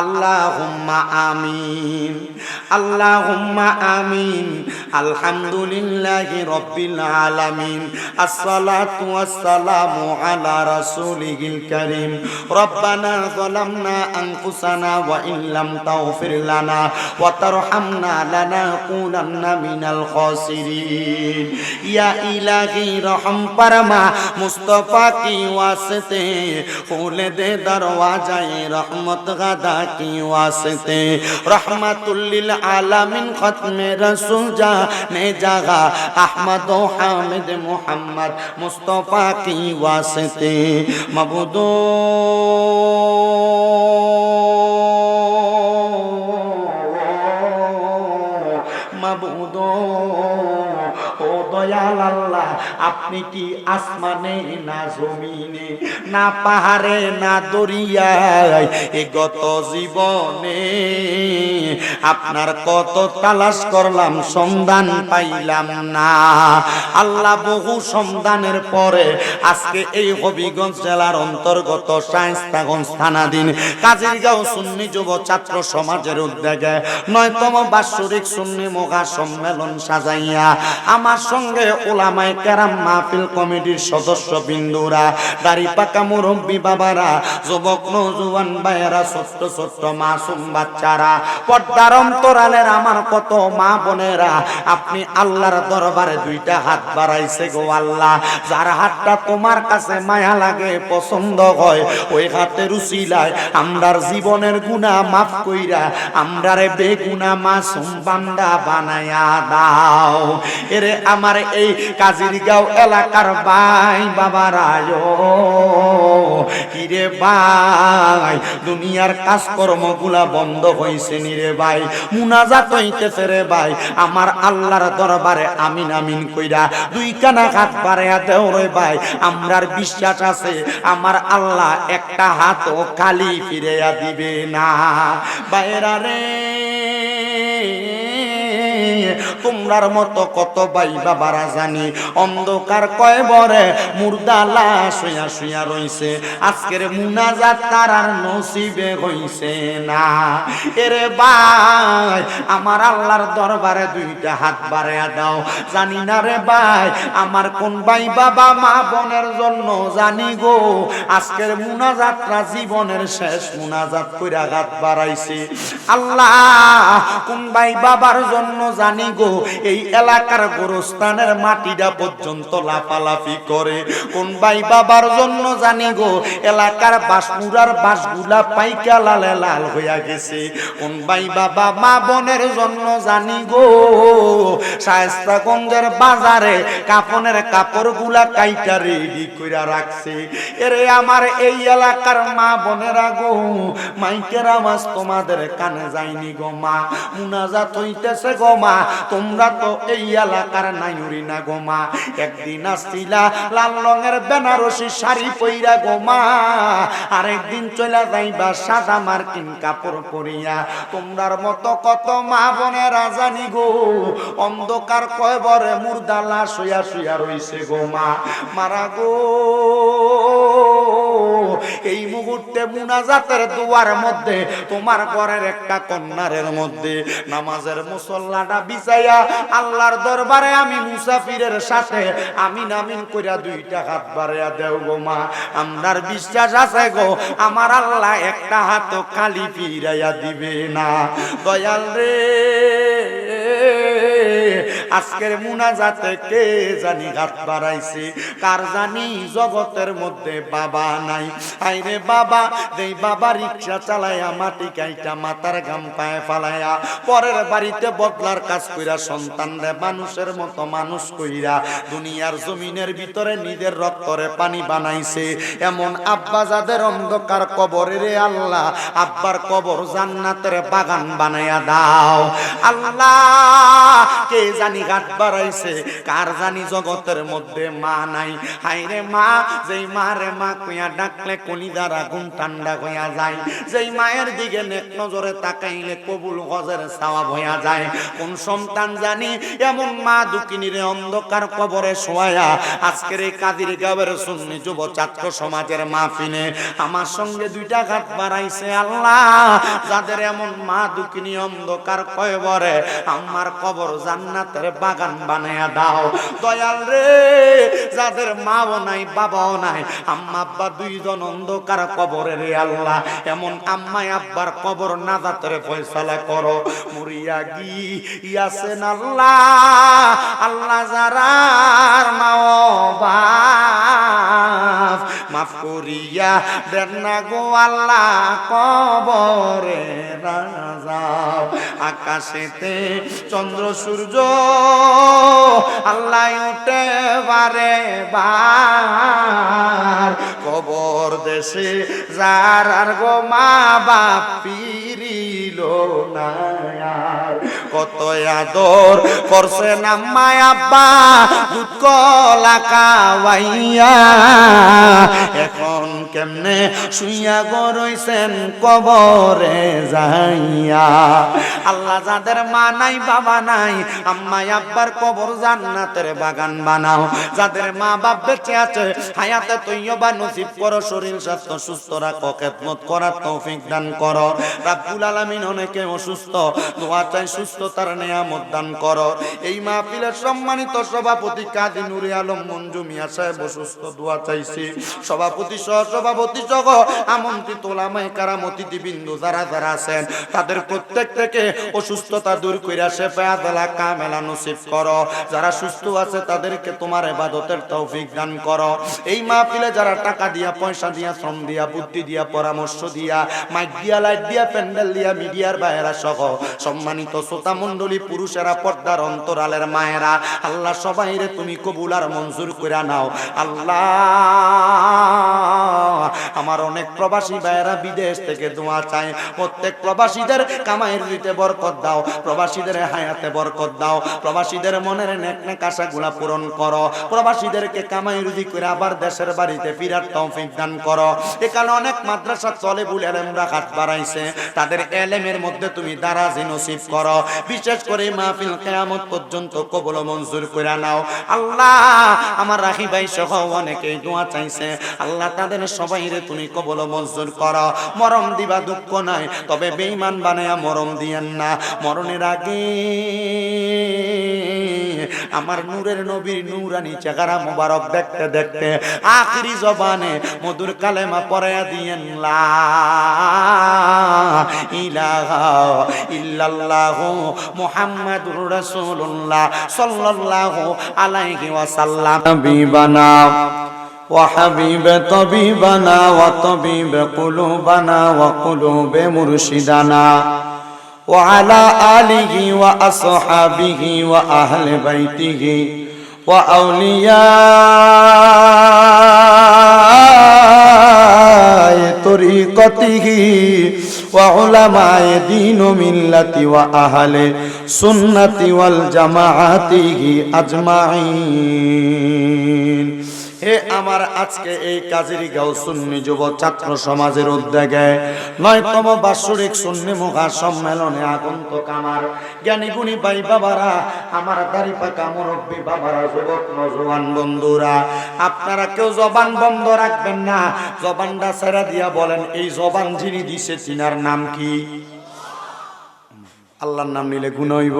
আল্লাহুম্মা আমিন আল্লাহুম্মা আমিন, আলহামদুলিল্লাহি রব্বিল আলামিন, আসসালাতু ওয়াসসালামু আলা রাসূলিহিল কারীম, রব্বানা যালামনা আনফুসানা ওয়া ইন লাম তাগফির লানা ওয়া তারহামনা লানাকুনান্না মিনাল খাসিরিন। ইয়া ইলাহি রহম পরমা মুস্তাফা কি ওয়াসতে খুলে দে দরওয়াজায়ে রহমত গাদা की वास्ते। रहमतुल्लिल आलमिन खत्म रसूल जा ने जागा अहमद हामिद मोहम्मद मुस्तफ़ा की वास्ते। मबूदो। मबूदो। ओ दयाल আপনি কি আসমানে না জমিনে, না পাহাড়ে, না দরিয়ায় এ গত জীবনে? আপনার কত তালাশ করলাম, সন্ধান পাইলাম না। আল্লাহ বহু সন্ধানের পরে আজকে এই হবিগঞ্জ জেলার অন্তর্গত শায়স্তাগঞ্জ থানাধীন কাজিরগাঁও সুন্নি যুব ছাত্র সমাজের উদ্যোগে নয়তম বাৎসরিক সুন্নি মোগা সম্মেলন সাজাইয়া আমার সঙ্গে ওলামায় কেরাম মাহফিল কমিটির সদস্য বিন্দুরা দাড়ি পাকা মুরব্বী বাবারা, যুবক নৌজুয়ান ভাইয়েরা, ছোট্ট ছোট্ট মাসুম বাচ্চারা, পর্দার অন্তরালের আমার কত মা বোনেরা, আপনি আল্লাহর দরবারে দুইটা হাত বাড়াইছে গো আল্লাহ। যার হাতটা তোমার কাছে মায়া লাগে, পছন্দ হয়, ওই হাতের উচিলায় আমরার জীবনের গুণা মাফ কইরা আমরারে বেগুনা মাসুম বান্দা বানায়া দাও। এরে আমার এই কাজিরগাঁও এলাকার ভাই, বাবারায়। কিরে ভাই, দুনিয়ার কাজকর্মগুলা বন্ধ হইছে নি রে ভাই, মুনাজাত হইতেছে রে ভাই। আমার আল্লাহর দরবারে আমিন আমিন কইরা দুই কানা হাত বাড়াইয়া দেও রে ভাই। আমরার বিশ্বাস আছে, আমার আল্লাহ একটা হাতও খালি ফিরেয়া দিবে না। বাইরা রে তোমরার মতো কত বাই বাবারা জানি। অন্ধকার কয় বরে মুর্দালা শুয়া শুয়া রইছে। আজকের মুনাজাত তার আর নসিবে হইছে না। এরে ভাই, আমার আল্লাহর দরবারে দুইটা হাত বাড়াইয়া দাও। জানি না রে ভাই, আমার কোন ভাই বাবা মা বোনের জন্য জানি গো। আজকের মুনাজাতরা জীবনের শেষ মুনাজাত কইরা হাত বাড়াইছে। আল্লাহ, কোন ভাই বাবার জন্য জানি গো। এই এলাকার গোরস্থানের মাটিটা পর্যন্ত লাফালাফি করে। কোন ভাই বাবার জন্য জানি গো, এলাকার বাসমুরার বাসগুলা পাইকা লালে লাল হইয়া গেছে। কোন ভাই বাবা মা বোনের জন্য জানি গো, শায়স্তাগঞ্জের বাজারে কাপনের কাপড়গুলা কাইটা রেডি কইরা রাখছে। এরে আমার এই এলাকার মা বোনেরা গো, মাইকের আওয়াজ তোমাদের কানে যায়নি গো মা। মুনাজাত হইতেছে গো মা তোমরা তো এই এলাকার নাইউরি না গো মা। একদিন আসছিলা লাল রঙের বেনারসি শাড়ি পইরা গো মা। আরেকদিন চলে যাইবা সাদা মার্কিন কাপড় পরিয়া। তোমরার মতো কত মা বোনেরা জানি গো। অন্ধকার কয় বরে মুর্দালা শুয়া শুয়া রইছে গো মা। মারা গো। এই মুহূর্তে মুনাজাতের দুয়ার মধ্যে, তোমার ঘরের একটা কন্যারের মধ্যে নামাজের মুসল্লাটা বিছাইয়া আল্লাহর দরবারে আমি মুসাফিরের সাথে আমিন আমিন কইরা দুইটা হাত বাড়াইয়া দেও গো মা। আমরার বিশ্বাস আছে গো, আমার আল্লাহ একটা হাত খালি ফিরাইয়া দিবে না। দয়াল রে। আজকের মুনাজাতে কে জানি হাত বাড়াইছে? কার জানি জগতের মধ্যে বাবা নাই? আইরে বাবা, দেই বাবা, রিক্সা চালায়া মাটি কাইটা মাথার গাম পায়ে ফালায়া, পরের বাড়িতে বদলার কাজ কইরা সন্তান রে মানুষের মতো মানুষ কইরা দুনিয়ার জমিনের ভিতরে নিজের রক্তরে পানি বানাইছে। এমন আব্বা যাদের অন্ধকার কবরে রে আল্লাহ, আব্বার কবর জান্নাতের বাগান বানাইয়া দাও। আল্লাহ, কে জানি ঘাট বাড়াইছে। কার জানি জগতের মধ্যে মা নাই। হাইরে মা, যেই মা কইয়া ডাকলে কলিদার আগুন ঠান্ডা হইয়া যায়। যেই মায়ের দিকে নেক নজরে তাকাইলে কবুল সাওয়াব হইয়া যায়। কোন সন্তান জানি এমন মা অন্ধকার কবরে শোয়া আজকের এই কাদির গাবের সুন্নি যুব ছাত্র সমাজের মাহফিলে আমার সঙ্গে দুইটা ঘাট বাড়াইছে আল্লাহ। যাদের এমন মা দুকিনী অন্ধকার কয়বরে আমার কবর জান্নাতের বাগান বানায়া দাও। দয়াল রে, যাদের মাও নাই, বাবাও নাই, আম্মা আব্বা দুইজন অন্ধকার কবরে রে আল্লাহ। এমন আম্মাই আব্বার কবর না যাতরে ফয়সালা করো। মুরিয়া গি ইয়াসেন আল্লাহ আল্লাহ যারার মাও বাপ মাফ মাফ করিয়া দেন না গো আল্লাহ কবরে রাজাও আকাশেতে চন্দ্র, সূর্য আল্লাহ উঠে বারে বার কবর দেশে যার আর গো মা বাপ পিরিল না। কত আদর করছে নাম্মায় আব্বা দুধ কলা কাওয়াইয়া এখন কেমনে শুইয়া গরইছেন কবরে যাইয়া। আল্লাহ যাদের মা নাই, বাবা নাই, আম্মাই আব্বার কবর জান্নাতের বাগান বানাও। যাদের মা বাপ বেঁচে আছে, হায়াতে তৈয়বা নসিব করো, শরীর স্বাস্থ্য সুস্থ রাখো, খেদমত করার তৌফিক দান করো। রাব্বুল আলামিন অনেকে অসুস্থ, দোয়া চাই সুস্থতার নিয়ামত দান করো। এই মাহফিলের সম্মানিত সভাপতি কাজী নুরে আলম মঞ্জু মিয়া সাহেব অসুস্থ, দোয়া সভাপতি সহ সভাপতি সহ আমন্ত্রিত ওলামায়ে কারাম যারা যারা আছেন, তাদের প্রত্যেক থেকে অসুস্থতা দূর দেলা কামেলা নসিব করো। যারা সুস্থ আছে, তাদেরকে তোমার ইবাদতের তৌফিক দান করো। এই মাহফিলে যারা টাকা দিয়া, পয়সা দিয়া, শ্রম দিয়া, বুদ্ধি দিয়া, পরামর্শ দিয়া, মাইক দিয়া, লাইট দিয়া, প্যান্ডেল দিয়া, মিডিয়ার বাইরা সহ সম্মানিত শ্রোতা মণ্ডলী পুরুষেরা পর্দার অন্তরালের মায়েরা, আল্লাহ সবাইরে তুমি কবুল আর মঞ্জুর করে নাও। আল্লাহ, আমার অনেক প্রবাসী ভাইয়েরা বিদেশ থেকে দোয়া চায়। প্রত্যেক প্রবাসীদের কামাইয়ের দিতে বরকত দাও, প্রবাসীদের হায়াতে বরকত দাও, প্রবাসীদের মনের নেক নেক আশাগুলা পূরণ করো, প্রবাসীদেরকে কামাই রুজি করে আবার দেশের বাড়িতে ফিরার তৌফিক দান করো। এখানে অনেক মাদ্রাসা চলে বুল এলেমরা হাত বাড়াইছে, তাদের এলেমের মধ্যে তুমি দারাজি নসিব করো। বিশেষ করে মাহফিল কেয়ামত পর্যন্ত কবল মঞ্জুর করে নাও। আল্লাহ, আমার রাখি ভাই সহ অনেকেই দোয়া চাইছে। আল্লাহ তাদের সবাই রে তুমি কবল মঞ্জুর করো। মরম দিবা দুঃখ নাই, তবে বেঈমান বানায়া মরম দিয়েন না। মরণের আগে আমার নূরের নবীর নূরানি চেহারা মোবারক দেখতে দেখতে আখিরি জবানে মধুর কালেমা পড়ায়া দিয়েন, লা ইলাহা ইল্লাল্লাহু মুহাম্মাদুর রাসূলুল্লাহ সাল্লাল্লাহু আলাইহি ওয়াসাল্লাম হাবিবানা وحبيب طبيبنا وطبيب قلوبنا وقلوب مرشدنا وعلى آله وأصحابه وأهل بيته তরিকতিহি ওয়া উলামায়ে দীন ও মিল্লাতি ওয়া আহলে সুন্নতি ওয়াল জামাআতিহি আজমাইন হে আমার আজকে এই কাজেরই গাও সুন্নি যুব ছাত্র সমাজের উদ্যোগে। নয়তম বাৎসরিক সুন্নি মুখা সম্মেলনে আগন্তক আমার জ্ঞানী গুণী ভাই বাবারা, আমার দাড়ি পাকা মুরব্বী বাবারা, যুবক নজওয়ান বন্ধুরা, আপনারা কেউ জবান বন্ধ রাখবেন না। জবানটা ছেড়ে দিয়া বলেন, এই জবান যিনি দিছে তিনার নাম কি? আল্লাহর নাম নিলে গুণ হইব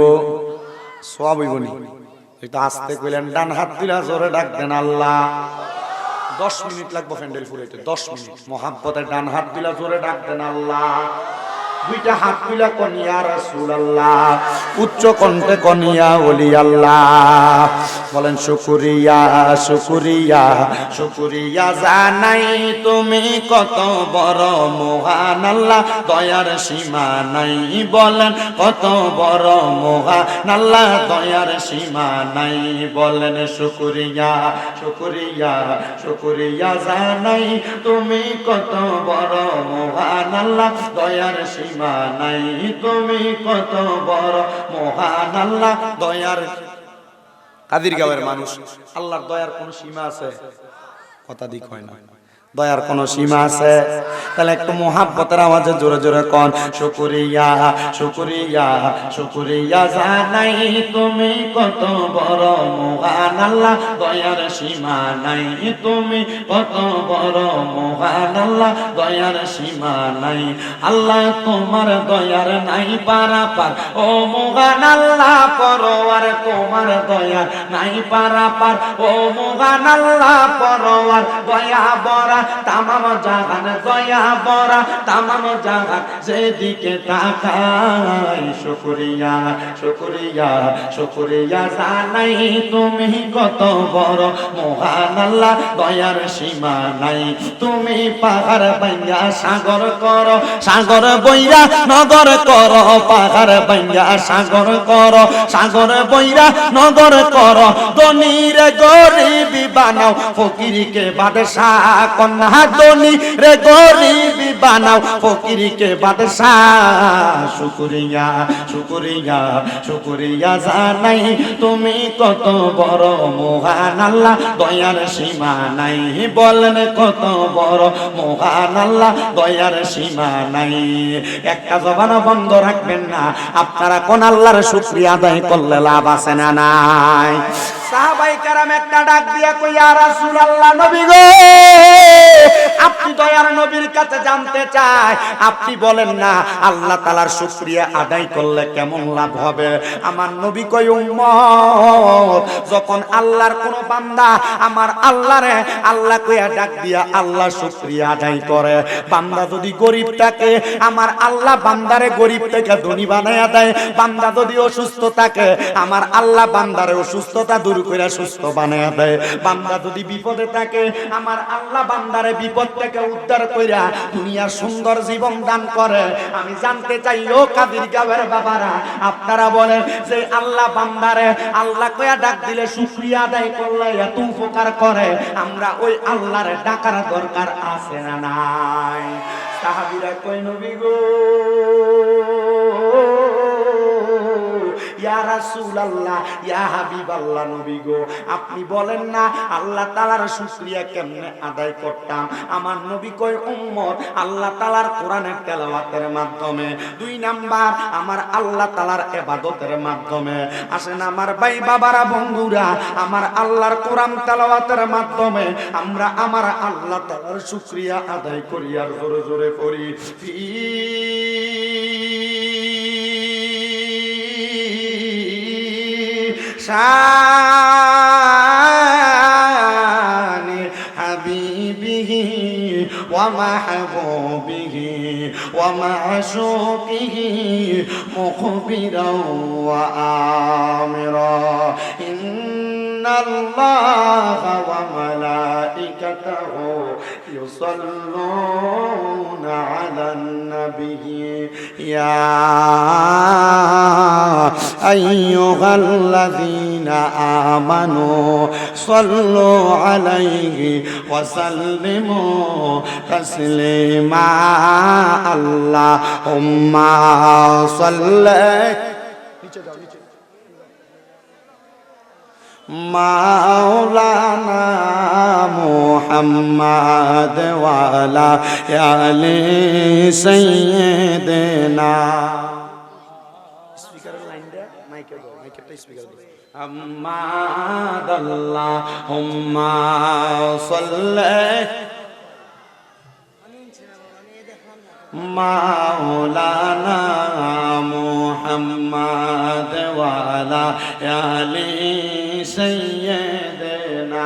সব হইব নি? একটু আসতে কইলেন, ডান হাত দিলা জোরে ডাক দেন আল্লাহ। দশ মিনিট লাগবো ফ্যান্ডেল ফুরাইতে, দশ মিনিট। মহাব্বতের ডান হাত দিলা জোরে ডাক দেন আল্লাহ। দুইটা হাত তুলা কনিয়া রাসূল আল্লাহ উচ্চ কণ্ঠে কনিয়া ওলি আল্লাহ বলেন, শুকুরিয়া শুকুরিয়া শুকুরিয়া জানাই তুমি কত বড় মহান আল্লাহ। দয়ার সীমা নাই বলেন, কত বড় মহান আল্লাহ। দয়ার সীমা নাই বলেন, শুকুরিয়া শুকুরিয়া শুকুরিয়া জানাই তুমি কত বড় মহান আল্লাহ। দয়ার সীমা নাই। তুমি কত বড় মহান আল্লাহ দয়ার কাদির গাঁয়ের মানুষ। আল্লাহর দয়ার কোন সীমা আছে? কথা দিক হয় না। দয়ার কোনো সীমা আছে? তাহলে একটু মোহাব্বতের আওয়াজে জোরে জোরে কন, শুকুরিয়া শুকুরিয়া শুকুরিয়া জানাই তুমি কত বড় মহান আল্লাহ। দয়ার সীমা নাই তুমি কত বড় মহান আল্লাহ। দয়ার সীমা নাই, আল্লাহ তোমার দয়ার নাই পারা পার ও মহান আল্লাহ পরওয়ার তোমার দয়ার নাই পারা পার ও মহান আল্লাহ পরওয়ার দয়া বরা তামাম জাহান দয়া বরা, তামাম জাহান যেদিকে তাকাই, শুকরিয়া শুকরিয়া শুকরিয়া জানাই তুমি কত বড়, মহান আল্লাহ, দয়ার সীমা নাই। তুমি পাহাড় বাইয়া সাগর কর, সাগর বইরা নগর কর, পাহাড় বাইয়া সাগর কর, সাগর বইরা নগর কর দনির গরিবি বানাও, ফকিরকে বাদশাহ দনি রে গরিবি বানাও, ফকিরকে বাদশাহ। শুকরিয়া শুকরিয়া শুকরিয়া জানাই, তুমি কত বড় মহান আল্লাহ। দয়ার সীমা নাই, বলেন কত বড় মহান আল্লাহ। দয়ার সীমা নাই। একটা জবানও বন্ধ রাখবেন না, আপনারা কোন আল্লাহর শুক্রিয়া আদায় করলে লাভ আছে না নাই? আল্লাহ যখন আল্লাহর কোন বান্দা আমার আল্লাহরে আল্লাহ কইয়া ডাক দিয়া আল্লাহ শুকরিয়া আদায় করে। বান্দা যদি গরিব থাকে, আমার আল্লাহ বান্দারে গরিব থেকে ধনী বানায়া দেয়। বান্দা যদি অসুস্থ থাকে, আমার আল্লাহ বান্দারে অসুস্থতা দূর করে সুস্থ দেয়। বান্দা যদি বিপদে থাকে, আমার আল্লাহ বান্দারে বিপদ থেকে উদ্ধার দুনিয়ার সুন্দর জীবন দান করে। আমি জানতে চাই, ও কাদির গাবের বাবারা, আপনারা বলেন যে আল্লাহ বান্দারে আল্লাহ কয়া ডাক দিলে শুকরিয়া আদায় করলে এত উপকার করে। আমরা ওই আল্লাহর ডাকার দরকার আছে না নাই? সাহাবিরা কই নবী গো ইয়া রাসূলুল্লাহ, ইয়া হাবিবাল্লাহ নবী গো, আপনি বলেন না, আল্লাহ তাআলার শুকরিয়া কেমনে আদায় করতাম? আমার নবী কই উম্মত, আল্লাহ তাআলার কোরআনের তেলাওয়াতের মাধ্যমে। দুই নাম্বার, আমার আল্লাহ তাআলার ইবাদতের মাধ্যমে। আসেন আমার ভাই বাবারা, বন্ধুরা, আমার আল্লাহর কোরআন তেলাওয়াতের মাধ্যমে আমরা আমার আল্লাহ তাআলার শুকরিয়া আদায় করি আর জোরে জোরে পড়ি بلسان حبيبه ومحبوبه ومعشوقه مخبرا وآمرا إن الله وملائكته يصلون على النبي يا أيها الذين آمنوا صلوا عليه وسلموا تسليما اللهم صل مولانا محمد وعلى آل سيدنا حماد اللهم صل مولانا محمد وعلى آل سيدنا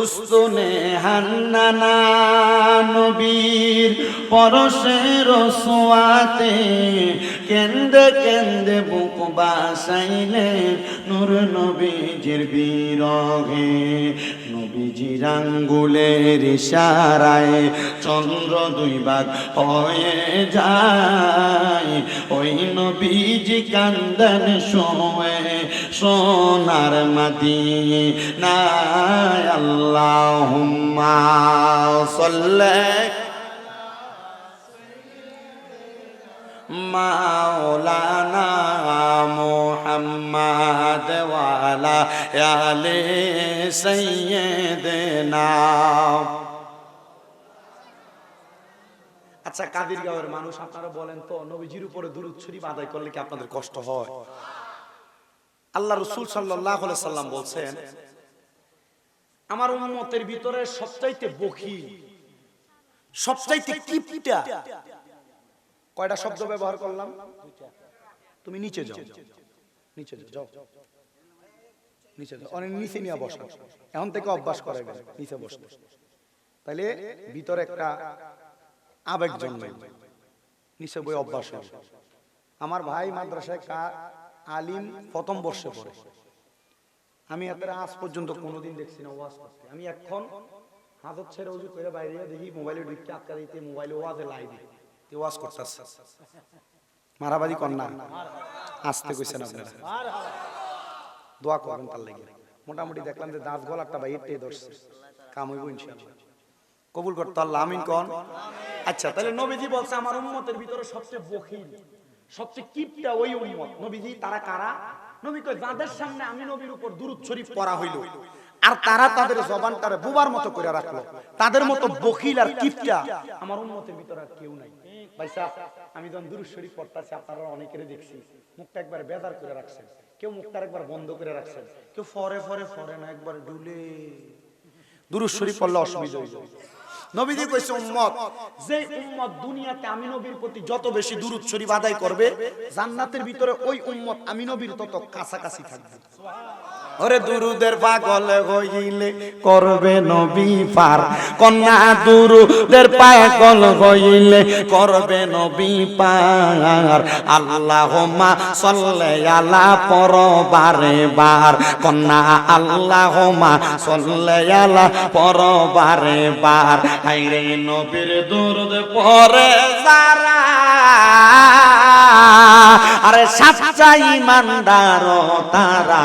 উস্তুনে হান্নানা নবীর পরশের সোয়াতে কেন্দে কেন্দে বুক বাসাইলে নূর নবীজির বিরহে। নবীজির আঙ্গুলের ইশারায় চন্দ্র দুই ভাগ হয়ে যায়। ওই নবীজি কান্দন শোয়ে সোনার মাদি নাই আল্লাহুম্মা সাল্লি মাওলানা মোহাম্মদ ওয়ালা আলে সাইয়্যিদিনা। আচ্ছা কাদির গাঁওয়ের মানুষ, আপনারা বলেন তো, নবীজির উপরে দুরুদ শরীফ আদায় করলে কি আপনাদের কষ্ট হয়? আল্লাহ রসুল সাল্লাহ সাল্লাম বলছেন আমার উম্মতের ভিতরে সবচাইতে বকি সবচাইতে কিপটা। কয়টা শব্দ ব্যবহার করলাম? তুমি নিচে যাও। নিচে যাও নিচে যাও। অনেক নিচে নিয়ে বসো। এখন থেকে অভ্যাস করে নিচে বসতে। তাইলে ভিতরে একটা আবেগ জন্মে নিচে বই অভ্যাস আমার ভাই মাদ্রাসায় আলিম প্রথম বর্ষে পড়ে। আমি এত আজ পর্যন্ত কোনোদিন দেখছি না, ওয়াজ করতে আমি এখন হাতত ছেড়ে উজু করে বাইরে দেখি মোবাইলে ঢুকতে আটকা দিতে মোবাইলে ওয়াজে লাইভ তে ওয়াজ করতেছে। মারাবাদি কন্যা আসতে কইছেন আপনারা। দোয়া করবেন তার লাগে। মোটামুটি দেখলাম যে দাঁত গলারটা বা এটে ধরছে। কাম হইব ইনশাআল্লাহ। কবুল করতে আল্লাহ আমিন কোন। আচ্ছা তাহলে নবীজি বলছে, আমার উম্মতের ভিতরে সবচেয়ে বখিল, সবচেয়ে কিপটা ওই উম্মত। নবীজি, তারা কারা? নবী কয় যাদের সামনে আমি নবীর উপর দুরূদ শরীফ পড়া হইল আর তারা তাদের জবানটারে বুবার মতো করে রাখল তাদের মতো বখিল আর কিপটা আমার উম্মতের ভিতরে আর কেউ নাই। ভাই সাহেব আমি যখন দুরূদ শরীফ পড়তাছি আপনারা অনেকেরে দেখছি মুখটা একবার বেজার করে রাখছেন। কেউ মুখটা একবার বন্ধ করে রাখছেন। কেউ ফরে ফরে ফরে না একবার ডুলে দুরূদ শরীফ পড়লে অসুবিধা হয়ে যায় নবীজি কইছে উম্মত যে উম্মত দুনিয়াতে আমি নবীর প্রতি যত বেশি দুরূদ শরীফ আদায় করবে জান্নাতের ভিতরে ওই উম্মত আমি নবীর তত কাছাকাছি থাকবে। ওরে দুরুদের পাগল হইলে করবে নবী পার। কন্যা দুরুদের পাগল হইলে করবে নবী পার। আল্লাহুম্মা সাল্লি আলা পরবারে বার। কন্যা আল্লাহুম্মা সাল্লি আলা পরবারে বার। হাইরে নবীর দুরুদ পরে যারা, আরে সাচ্চা ইমানদার তারা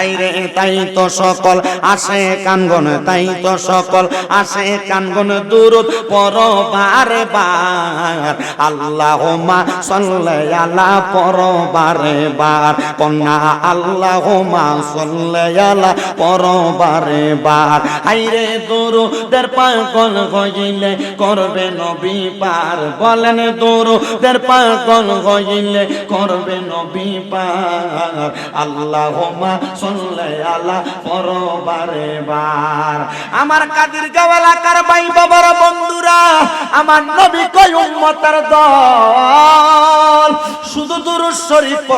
আইরে তাই তো সকল আসে কানগন তাই তো সকল আসে কানগন দূরত পরবারে বার। আল্লাহুম্মা সাল্লি আলা পরবারে বার। কন্যা আল্লাহুম্মা সাল্লি আলা পরবারে বার। আইরে দূরদের পাগল হইলে করবে নবী পার। বলেন দূরদের পাগল হইলে করবে নবী পার। আল্লাহুম্মা সাল্লি আমার কাদির গাঁও এলাকার ভাই বাবার বন্ধুরা, আমার নবী দল। শুধু শরীফ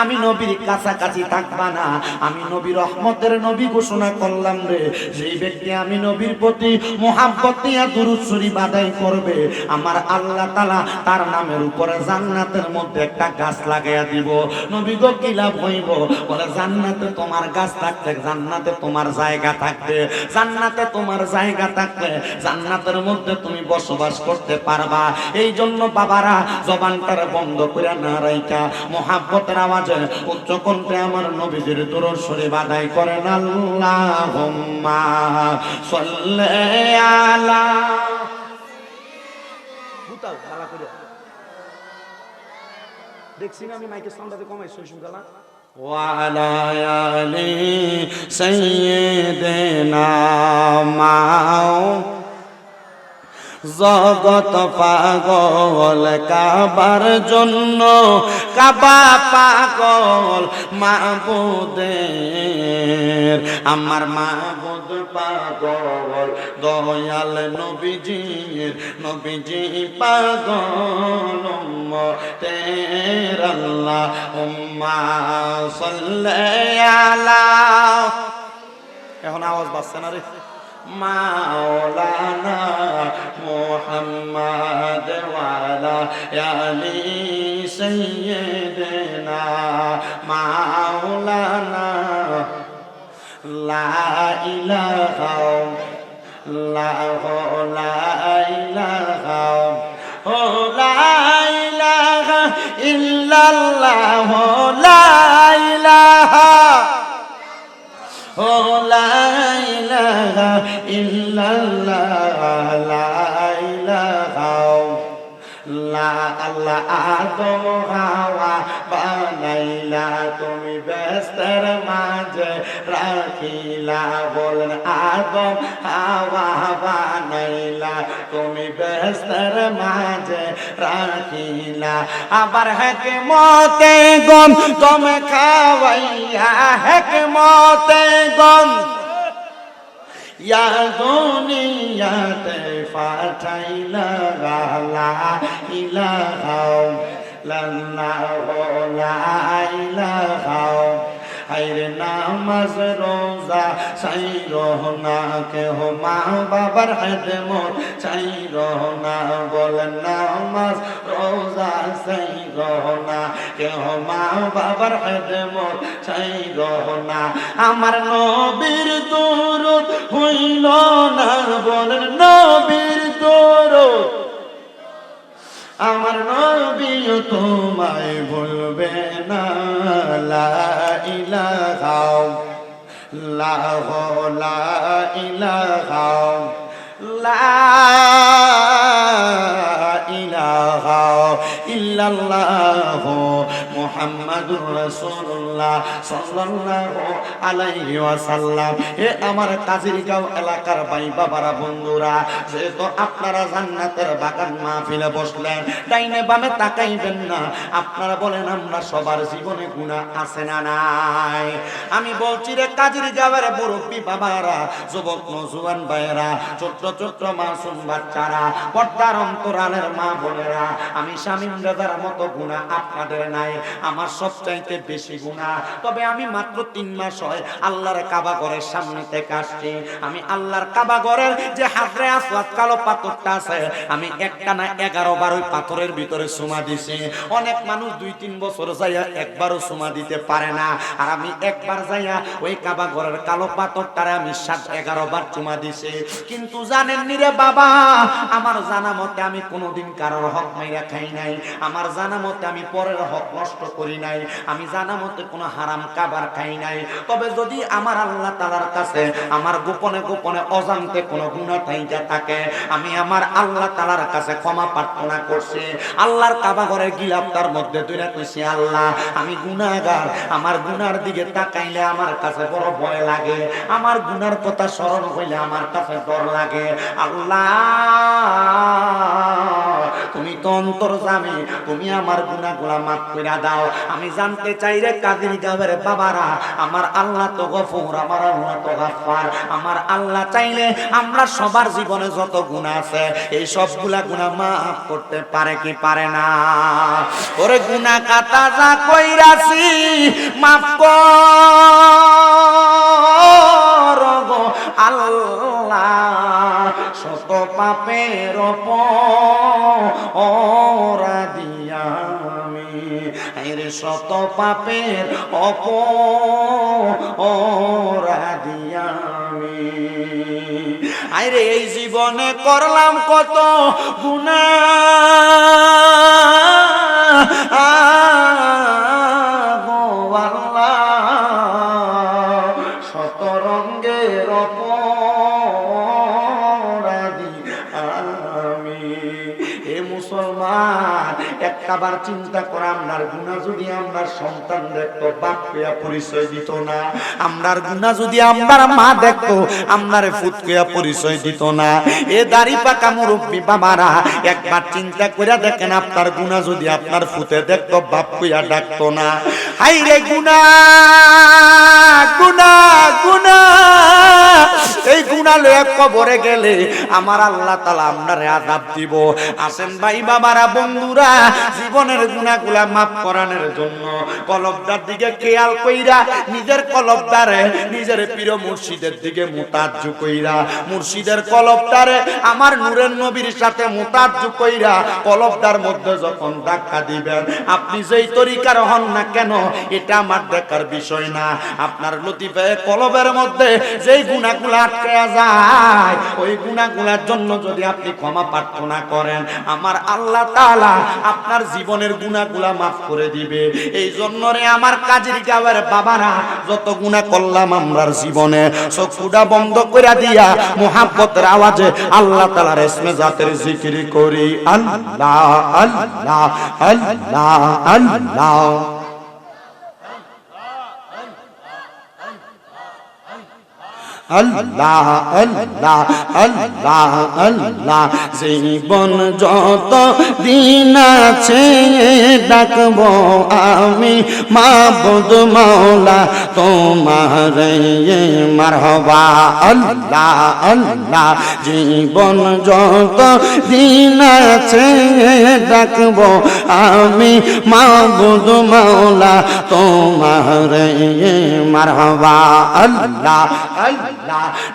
আমি নবীর কাছাকাছি থাকবা না। আমি নবী রহমতের নবী ঘোষণা করলাম রে সেই ব্যক্তি আমি নবীর প্রতি মোহাব্বত নিয়ে দুরূদ শরীফ আদায় করবে, আমার আল্লাহ তাআলা তার নামের উপরে জান্নাতের মধ্যে একটা গাছ লাগাইয়া দিব। নবী গো, কি লাভ হইব? বলে, জান্নাতে তোমার গাছ থাকতে জান্নাতে তোমার জায়গা থাকবে, জান্নাতে তোমার জায়গা থাকলে জান্নাতের মধ্যে তুমি বসবাস করতে পারবা। এই জন্য বাবারা, জবানটার বন্ধ করে না রাইকা মোহাব্বতের আওয়াজে উচ্চ কণ্ঠে আমার নবীজির দূর শরীফ আদায় করেন, আল্লাহুম্মা সাল্লি আলা করে দেখছি না আমি মাইকের সাউন্ডটাতে কমাই শুনছুন গালা وعلى آل سيدنا মাও জগত পাগল কাবার জন্য কাবা পাগল মাবুদের আমার মাবুদ পাগল, দয়াল নবীজির নবীজি পাগল তের আল্লাহ, উম্মা সাল্লি আলা। এখন আওয়াজ বাজছে না রে? মাওলানা মোহাম্মদ ওয়ালা আলি সাইয়্যিদিনা মাওলানা লা ইলাহা লা লা ইলাহা ও লা ইলাহা ইল্লাল্লাহ লা ইলাহা লা ইলাহা লা আল্লাহ আদম হাওয়া বানাইলা। তুমি ব্যস্তের মাঝে রাখিলা, বলেন আদম হাওয়া বানাইলা। তুমি ব্যস্তের মাঝে রাখিলা। আবার হেক মতে গম তুমি খাওয়াইয়া হেক মতে গম দুনিয়াতে পাঠাইলা গালা ইলাহাও লাল্লাহু লা ইলাহাও হাইরে নামাজ রোজা চাই রহনা কে হো মা বাবার হেদমত চাই চাই রহনা কে হো মা বাবার হেদমত চাই আমার নবীর দূরত হইল না বলেন নবীর দূরত আমার নবীও তোমায় বলবে না, লা ইলাহা লাহ লা ইলাহা লা ইলাহা ইল্লাল্লাহ রাসূলুল্লাহ সাল্লাল্লাহু আলাইহি ওয়াসাল্লাম। আমার কাজিরগাঁও এলাকার ভাই বাবারা বন্ধুরা, যেহেতু আপনারা জান্নাতের বাগান মাহফিলে বসলেন, ডাইনে বামে তাকাইবেন না। আপনারা বলেন, আমরা সবার জীবনে গুণা আছে না নাই? আমি বলছি, রে কাজির গাঁয়ের মুরব্বী বাবারা, যুবক নজুয়ান ভাইয়েরা, ছোট্ট ছোট্ট মাসুম বাচ্চারা, পর্দার অন্তরালের মা বোনেরা, আমি স্বামীন দাদার মতো গুণা আপনাদের নাই। আমার সবচাইতে বেশি গুণা তবে আমি মাত্র তিন মাস হয় আল্লাহর কাবা ঘরের সামনে থেকে আসছি। আমি আল্লাহর কাবা ঘরের যে হাতরে আসওয়াদ কালো পাথরটা আছে, আমি একটা না এগারো বার ওই পাথরের ভিতরে সুমা দিছি। অনেক মানুষ দুই তিন বছর যাইয়া একবারও সুমা দিতে পারে না। আর আমি একবার যাইয়া ওই কাবা ঘরের কালো পাথরটারে আমি সাত, এগারো বার চুমা দিছি। কিন্তু জানেন নি রে বাবা, আমার জানা মতে আমি কোনোদিন কারোর হক মাইরা খাই নাই। আমার জানা মতে আমি পরের হক নষ্ট করি নাই, আমি জানা মতে কোনো হারাম কাবার খাই নাই। তবে যদি আমার আল্লাহ তালার কাছে আমার গোপনে গোপনে অজান্তে কোনো গুণা থাইকা থাকে, আমি আমার আল্লাহ তালার কাছে ক্ষমা প্রার্থনা করছি। আল্লাহর কাবা ঘরে গিলাপ তার মধ্যে দুইটা কইছি, আল্লাহ, আমি গুনাহগার। আমার গুনার দিকে তাকাইলে আমার কাছে বড় ভয় লাগে। আমার গুনার কথা স্মরণ হইলে আমার কাছে ডর লাগে। আল্লাহ! তুমি তো অন্তর জামি, তুমি আমার গুনাহগুলা মাফ কইরা দাও। আমি জানতে চাই রে কাদির গাবের বাবারা, আমার আল্লাহ তো গফুর, আমার আল্লাহ তো গাফফার। আমার আল্লাহ চাইলে আমরা সবার জীবনে যত গুনাহ আছে, এই সবগুলা গুনাহ মাফ করতে পারে কি পারে না। ওরে গুণা কাটা যা কইরাছি, মাফ কর আল্লাহ। পাপের দিয়া আমি। রে শত পাপের অপ দিয়া আমি। আরে এই জীবনে করলাম কত গুণা একটাবার চিন্তা করে, আমরার গুণা যদি আমরার সন্তান দেখতো বাপ পেয়া পরিচয় দিত না, আমরার গুণা যদি আমরার মা দেখতো, আমরার ফুট কেয়া পরিচয় দিত না। এ দাড়ি পাকা মুরব্বী বাবারা, একবার চিন্তা করে দেখেন আপনার গুণা যদি আপনার ফুতে দেখতো, বাপ পেয়া ডাকতো না। হাই রে গুনা গুনা গুণা এই গুণা লয়ে কবরে গেলে আমার আল্লাহ তালা আপনারে আদাব দিব। আসেন ভাই বাবারা, বন্ধুরা, জীবনের গুণাগুলা মাফ করানোর জন্য কলবদার দিকে খেয়াল কইরা, নিজের কলবদারে নিজের প্রিয় মুর্শিদের দিকে মোতাজ্জু কইরা, মুর্শিদের কলবদারে আমার নূরের নবীর সাথে মোতাজ্জু কইরা কলবদার মধ্যে যখন ধাক্কা দিবেন, আপনি যেই তরিকার হন না কেন এটা আমার দেখার বিষয় না। আপনার লতিফে কলবের মধ্যে যেই গুণাগুলো আটকে যায়, ওই গুণাগুলার জন্য যদি আপনি ক্ষমা প্রার্থনা করেন, আমার আল্লাহ তাআলা আপনার জীবনের গুণাগুলা মাফ করে দিবে। এই জন্য রে আমার কাজের গাওয়ার বাবারা, যত গুণা করলাম আমরার জীবনে, চক্ষুটা বন্ধ করে দিয়া মোহাব্বতের আওয়াজে আল্লাহ তাআলার ইসমে জাতের জিকির করি। আল্লাহ আল্লাহ আল্লাহ আল্লাহ। আল্লাহ আল্লাহ আল্লাহ আল্লাহ। জীবন যত দিন আছে, ডাকব আমি মাবুদ মাওলা। তোমার মারহবা। আল্লাহ আল্লাহ, জীবন যত দিন আছে, ডাকব আমি মাবুদ মাওলা। তোমার মারহবা। আল্লাহ আল্লাহ।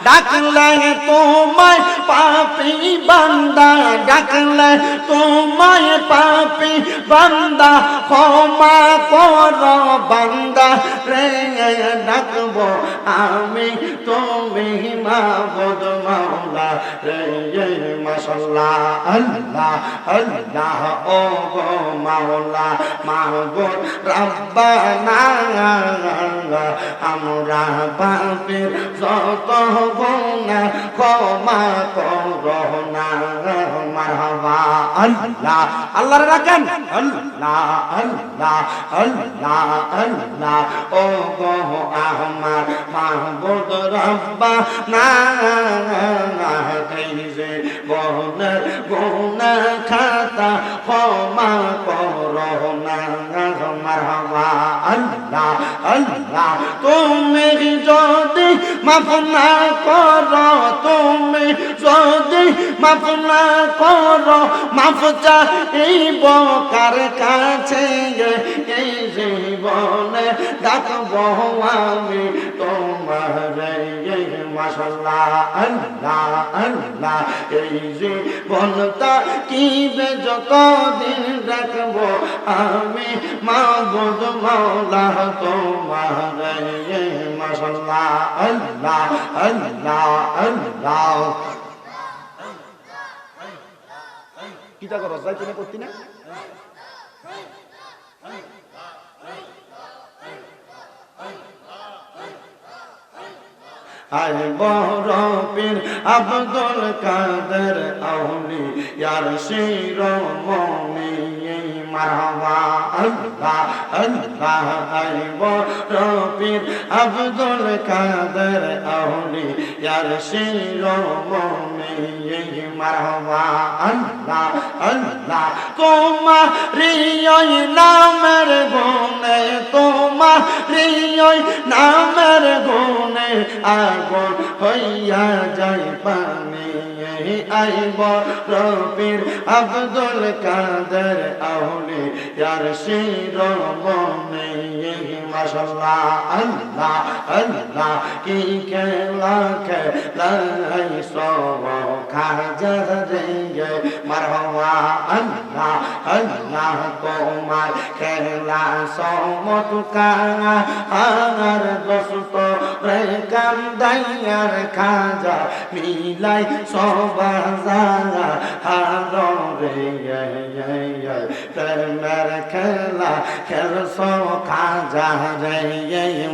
ডাকলে তোমায় পাপি বান্দা, ডাকলে তোমায় পাপি বান্দা, ক্ষমা কর বান্দা রে ডাকবো আমি, তুমি মাবুদ মাওলা রে মাশাল্লাহ, আল্লাহ আল্লাহ ও গো মাওলা মাহবুব রব্বানা আমরা পাপের যত গুণা ক্ষমা করো না, মারহাবা, আল্লাহ, আল্লাহর রাখেন। আল্লাহ আল্লাহ আল্লাহ আল্লাহ ও গো আমার মাহবুব রব্বা, না কইছে বনের গুণা খাতা, ক্ষমা করো না মারহাবা, আল্লাহ আল্লাহ, তুমি যদি মাফ না করো, তুমি যদি মাফ না করো, মাফ চাইব কার কাছে? ডাকব আমি তোমার মাসাল্লাহ আল্লাহ আল্লাহ। এই জীবনটা কি বে যতদিন রাখব আমি মাবুদ মাওলা তোমার মাসাল্লাহ আল্লাহ আল্লাহ আল্লাহ। কিটা করো, যাই তুমি করতি না? আয় বড় পীর আব্দুল কাদের আউলি ইয়ার শিরোমণি মারহাবা আল্লাহ আল্লাহ আয় বড় পীর আব্দুল কাদের আউলি ইয়ার শিরোমণি আল্লাহ আল্লাহ তোমার নামের গুণে তোমার নামের গুণে আগুন হইয়া যাই পানি। আইব রবির আব্দুল কাদের আউলি, ইয়ার শিরোমণি মাশাল্লাহ, আল্লাহ আল্লাহ, কি খেলা খেলাই সব খাজা রে মারহাবা, আল্লাহ আল্লাহ, তোমার খেলা সমতুকা আর দোস্ত, রে কান্দাইয়ার খাজা মিলাই সবাজা হার রে প্রেমের খেলা খেলছ খাজা রে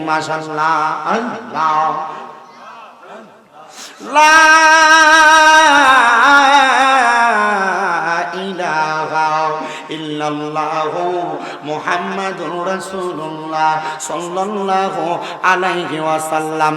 মাশাল্লাহ আল্লাহ লা ইলাহা ইল্লাল্লাহু মুহাম্মাদুর রাসূলুল্লাহ সাল্লাল্লাহু আলাইহি ওয়াসাল্লাম